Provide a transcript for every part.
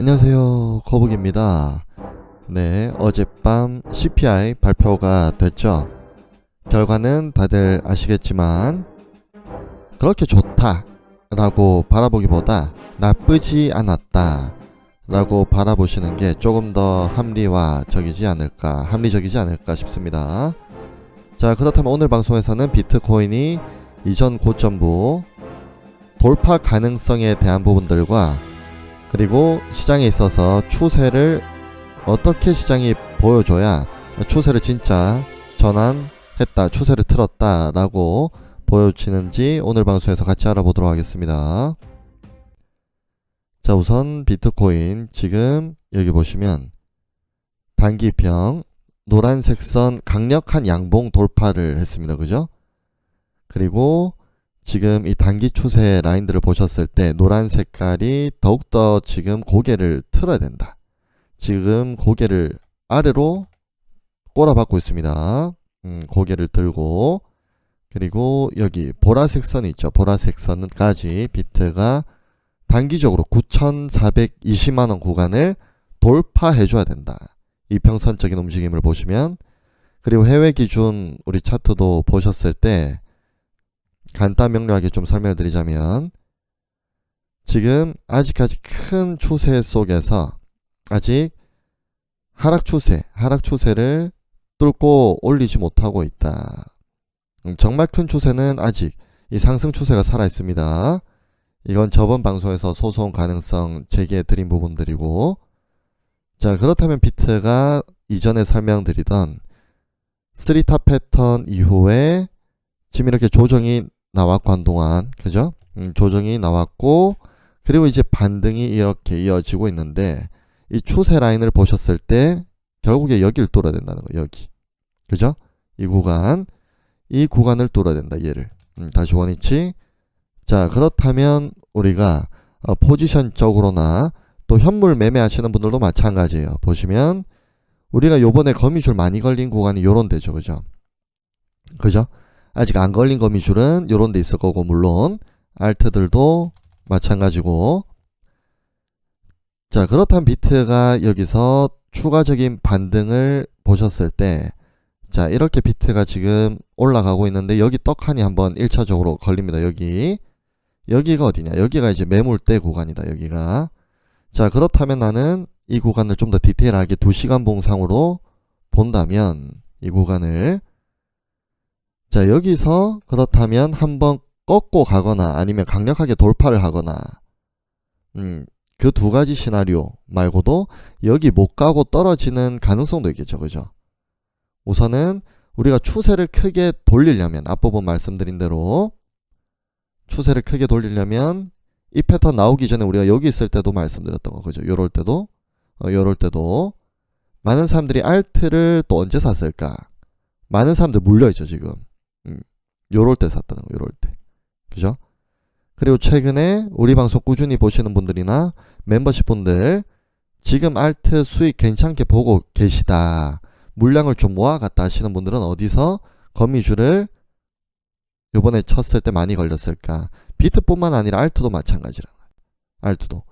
안녕하세요. 거북입니다. 네 어젯밤 CPI 발표가 됐죠? 결과는 다들 아시겠지만 그렇게 좋다 라고 바라보기보다 나쁘지 않았다 라고 바라보시는 게 조금 더 합리화적이지 않을까 합리적이지 않을까 싶습니다. 자 그렇다면 오늘 방송에서는 비트코인이 이전 고점부 돌파 가능성에 대한 부분들과 그리고 시장에 있어서 추세를 어떻게 시장이 보여줘야 추세를 진짜 전환했다, 추세를 틀었다 라고 보여지는지 오늘 방송에서 같이 알아보도록 하겠습니다. 자, 우선 비트코인 지금 여기 보시면 단기평 노란색 선 강력한 양봉 돌파를 했습니다. 그죠? 그리고 지금 이 단기 추세 라인들을 보셨을 때 노란 색깔이 더욱더 지금 고개를 틀어야 된다. 지금 고개를 아래로 꼬라박고 있습니다. 음, 고개를 들고 그리고 여기 보라색 선이 있죠. 보라색 선까지 비트가 단기적으로 9,420만원 구간을 돌파해 줘야 된다. 이평선적인 움직임을 보시면 그리고 해외 기준 우리 차트도 보셨을 때 간단 명료하게 좀 설명을 드리자면 지금 아직까지 큰 추세 속에서 아직 하락 추세, 하락 추세를 뚫고 올리지 못하고 있다. 음, 정말 큰 추세는 아직 이 상승 추세가 살아 있습니다. 이건 저번 방송에서 소송 가능성 제기해 드린 부분들이고 자 그렇다면 비트가 이전에 설명드리던 3탑 패턴 이후에 지금 이렇게 조정이 나왔고 한동안 그죠? 음, 조정이 나왔고 그리고 이제 반등이 이렇게 이어지고 있는데 이 추세 라인을 보셨을 때 결국에 여기를 뚫어야 된다는 거예요. 여기 그죠? 이 구간 이 구간을 뚫어야 된다. 얘를 음, 다시 원위치 자 그렇다면 우리가 어, 포지션적으로나 또 현물 매매하시는 분들도 마찬가지예요. 보시면 우리가 요번에 거미줄 많이 걸린 구간이 요런 데죠. 그죠? 그죠? 아직 안 걸린 거미줄은 요런 데 있을 거고 물론. 알트들도 마찬가지고. 자 그렇다면 비트가 여기서 추가적인 반등을 보셨을 때 자 이렇게 비트가 지금 올라가고 있는데 여기 떡하니 한번 1차적으로 걸립니다 여기. 여기가 어디냐? 여기가 이제 매물대 구간이다 여기가. 자 그렇다면 나는 이 구간을 좀 더 디테일하게 2시간 봉상으로 본다면 이 구간을 자 여기서 그렇다면 한번 꺾고 가거나 아니면 강력하게 돌파를 하거나 음, 그 두 가지 시나리오 말고도 여기 못 가고 떨어지는 가능성도 있겠죠. 그죠? 우선은 우리가 추세를 크게 돌리려면 앞부분 말씀드린 대로 추세를 크게 돌리려면 이 패턴 나오기 전에 우리가 여기 있을 때도 말씀드렸던 거 그죠? 요럴 때도 어, 요럴 때도 많은 사람들이 알트를 또 언제 샀을까? 많은 사람들 물려있죠 지금. 음, 요럴 때 샀다는 거 요럴 때. 그죠? 그리고 최근에 우리 방송 꾸준히 보시는 분들이나 멤버십 분들 지금 알트 수익 괜찮게 보고 계시다. 물량을 좀 모아갔다 하시는 분들은 어디서 거미줄을 요번에 쳤을 때 많이 걸렸을까? 비트뿐만 아니라 알트도 마찬가지라 알트도.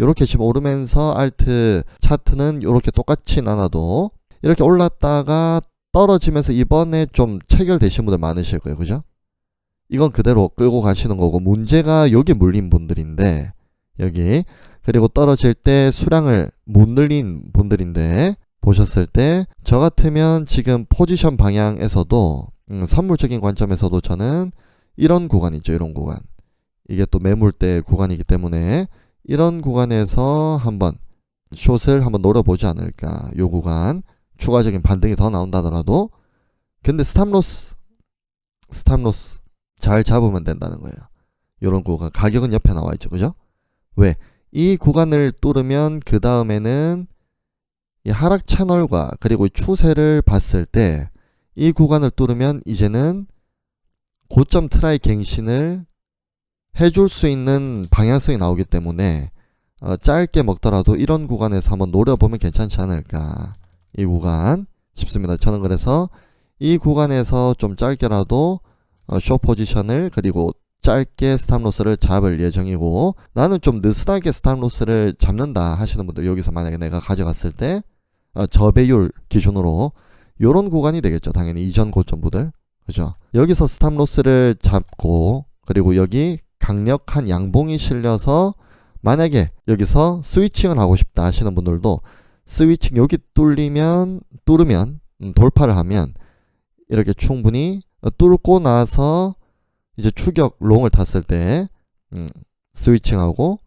요렇게 지금 오르면서 알트 차트는 요렇게 똑같이 나눠도 이렇게 올랐다가 떨어지면서 이번에 좀 체결되신 분들 많으실 거예요. 그죠 이건 그대로 끌고 가시는 거고 문제가 여기 물린 분들인데 여기. 그리고 떨어질 때 수량을 못 늘린 분들인데 보셨을 때 저 같으면 지금 포지션 방향에서도 음, 선물적인 관점에서도 저는 이런 구간이죠 이런 구간. 이게 또 매물대 구간이기 때문에 이런 구간에서 한번 숏을 한번 노려보지 않을까. 요 구간 추가적인 반등이 더 나온다더라도. 근데 스탑로스 스탑로스 잘 잡으면 된다는 거예요. 요런 구간 가격은 옆에 나와 있죠. 그죠? 왜? 이 구간을 뚫으면 그 다음에는 이 하락 채널과 그리고 이 추세를 봤을 때 이 구간을 뚫으면 이제는 고점 트라이 갱신을 해줄 수 있는 방향성이 나오기 때문에 어, 짧게 먹더라도 이런 구간에서 한번 노려보면 괜찮지 않을까. 이 구간 싶습니다. 저는 그래서 이 구간에서 좀 짧게라도 어, 쇼 포지션을 그리고 짧게 스탑로스를 잡을 예정이고 나는 좀 느슨하게 스탑로스를 잡는다 하시는 분들 여기서 만약에 내가 가져갔을 때 어, 저배율 기준으로 요런 구간이 되겠죠. 당연히 이전 고점부들. 그죠? 여기서 스탑로스를 잡고 그리고 여기 강력한 양봉이 실려서 만약에 여기서 스위칭을 하고 싶다 하시는 분들도 스위칭 여기 뚫리면 뚫으면 음, 돌파를 하면 이렇게 충분히 어, 뚫고 나서 이제 추격 롱을 탔을 때 음, 스위칭하고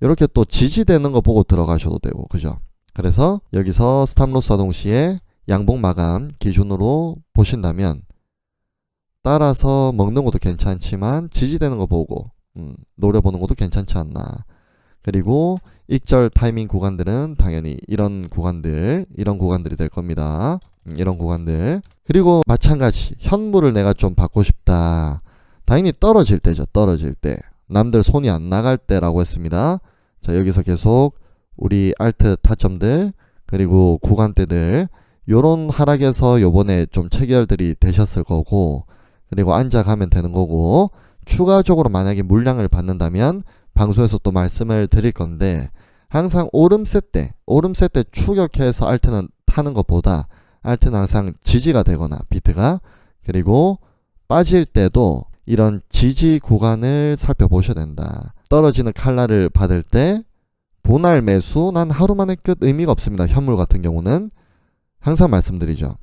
이렇게 또 지지되는 거 보고 들어가셔도 되고 그죠? 그래서 여기서 스탑로스와 동시에 양봉 마감 기준으로 보신다면 따라서 먹는 것도 괜찮지만 지지되는 거 보고 음, 노려보는 것도 괜찮지 않나. 그리고 익절 타이밍 구간들은 당연히 이런 구간들, 이런 구간들이 될 겁니다. 음, 이런 구간들. 그리고 마찬가지 현물을 내가 좀 받고 싶다. 당연히 떨어질 때죠. 떨어질 때. 남들 손이 안 나갈 때라고 했습니다. 자, 여기서 계속 우리 알트 타점들 그리고 구간대들 요런 하락에서 요번에 좀 체결들이 되셨을 거고 그리고 앉아가면 되는 거고 추가적으로 만약에 물량을 받는다면 방송에서 또 말씀을 드릴 건데 항상 오름세 때 오름세 때 추격해서 알트는 타는 것보다 알트는 항상 지지가 되거나 비트가 그리고 빠질 때도 이런 지지 구간을 살펴보셔야 된다. 떨어지는 칼날을 받을 때 분할 매수 난 하루 만에 끝 의미가 없습니다. 현물 같은 경우는 항상 말씀드리죠.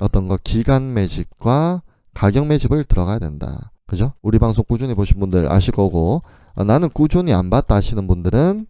어떤 거 기간 매집과 가격 매집을 들어가야 된다. 그죠? 우리 방송 꾸준히 보신 분들 아실 거고 어, 나는 꾸준히 안 봤다 하시는 분들은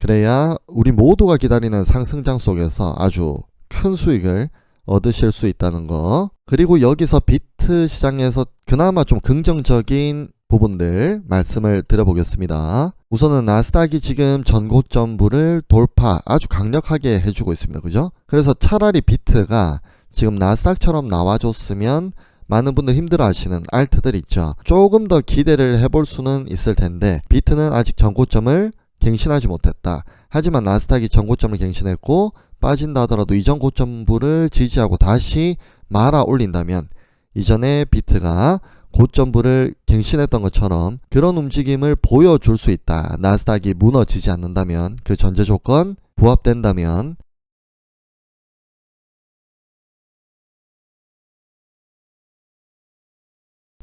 그래야 우리 모두가 기다리는 상승장 속에서 아주 큰 수익을 얻으실 수 있다는 거. 그리고 여기서 비트 시장에서 그나마 좀 긍정적인 부분들 말씀을 드려보겠습니다. 우선은 나스닥이 지금 전고점부를 돌파 아주 강력하게 해주고 있습니다. 그죠? 그래서 차라리 비트가 지금 나스닥처럼 나와줬으면 많은 분들 힘들어 하시는 알트들 있죠. 조금 더 기대를 해볼 수는 있을 텐데 비트는 아직 전고점을 갱신하지 못했다. 하지만 나스닥이 전고점을 갱신했고 빠진다 하더라도 이전 고점부를 지지하고 다시 말아 올린다면 이전에 비트가 고점부를 갱신했던 것처럼 그런 움직임을 보여줄 수 있다. 나스닥이 무너지지 않는다면 그 전제 조건 부합된다면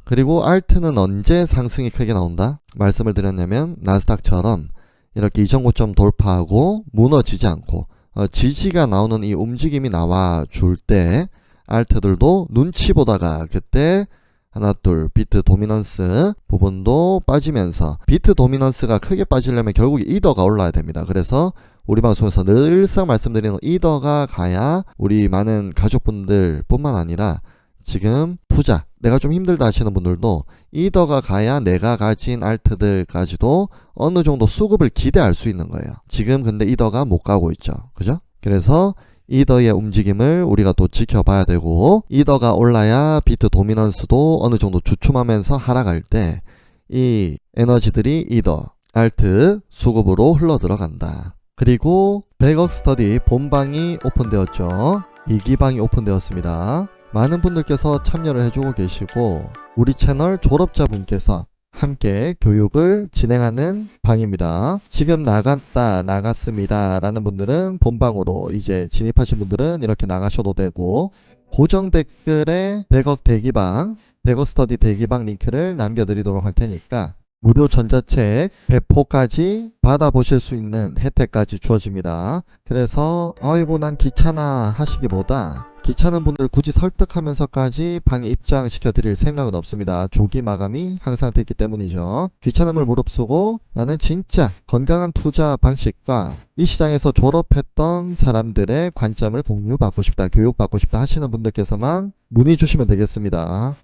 그리고 알트는 언제 상승이 크게 나온다? 말씀을 드렸냐면 나스닥처럼 이렇게 이전 고점 돌파하고 무너지지 않고 어, 지지가 나오는 이 움직임이 나와 줄 때 알트들도 눈치 보다가 그때 하나 둘 비트 도미넌스 부분도 빠지면서 비트 도미넌스가 크게 빠지려면 결국 이더가 올라야 됩니다. 그래서 우리 방송에서 늘상 말씀드리는 이더가 가야 우리 많은 가족분들 뿐만 아니라 지금 투자 내가 좀 힘들다 하시는 분들도 이더가 가야 내가 가진 알트들까지도 어느 정도 수급을 기대할 수 있는 거예요. 지금 근데 이더가 못 가고 있죠. 그죠? 그래서 이더의 움직임을 우리가 또 지켜봐야 되고 이더가 올라야 비트 도미넌스도 어느 정도 주춤하면서 하락할 때 이 에너지들이 이더, 알트, 수급으로 흘러 들어간다. 그리고 백억 스터디 본방이 오픈되었죠. 2기방이 오픈되었습니다. 많은 분들께서 참여를 해주고 계시고 우리 채널 졸업자분께서 함께 교육을 진행하는 방입니다. 지금 나갔다 나갔습니다 라는 분들은 본방으로 이제 진입하신 분들은 이렇게 나가셔도 되고 고정 댓글에 100억 대기방 100억 스터디 대기방 링크를 남겨드리도록 할 테니까 무료 전자책 배포까지 받아보실 수 있는 혜택까지 주어집니다. 그래서 아이고 난 귀찮아 하시기보다 귀찮은 분들 굳이 설득하면서까지 방에 입장시켜 드릴 생각은 없습니다. 조기 마감이 항상 됐기 때문이죠. 귀찮음을 무릅쓰고 나는 진짜 건강한 투자 방식과 이 시장에서 졸업했던 사람들의 관점을 공유받고 싶다, 교육받고 싶다 하시는 분들께서만 문의 주시면 되겠습니다.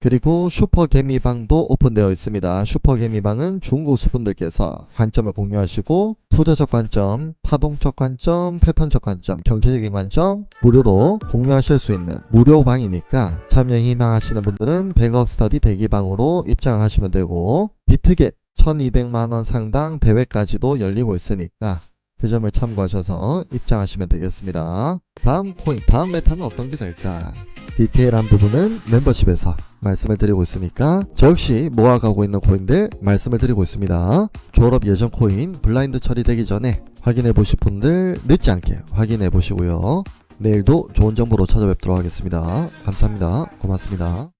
그리고 슈퍼개미방도 오픈되어 있습니다. 슈퍼개미방은 중고수 분들께서 관점을 공유하시고 투자적 관점, 파동적 관점, 패턴적 관점, 경제적인 관점 무료로 공유하실 수 있는 무료 방이니까 참여 희망하시는 분들은 100억 스터디 대기방으로 입장을 하시면 되고 비트겟 1200만원 상당 대회까지도 열리고 있으니까 그 점을 참고하셔서 입장하시면 되겠습니다. 다음 코인, 다음 메타는 어떤 게 될까? 디테일한 부분은 멤버십에서 말씀을 드리고 있으니까 저 역시 모아가고 있는 코인들 말씀을 드리고 있습니다. 졸업 예정 코인 블라인드 처리되기 전에 확인해 보실 분들 늦지 않게 확인해 보시고요. 내일도 좋은 정보로 찾아뵙도록 하겠습니다. 감사합니다. 고맙습니다.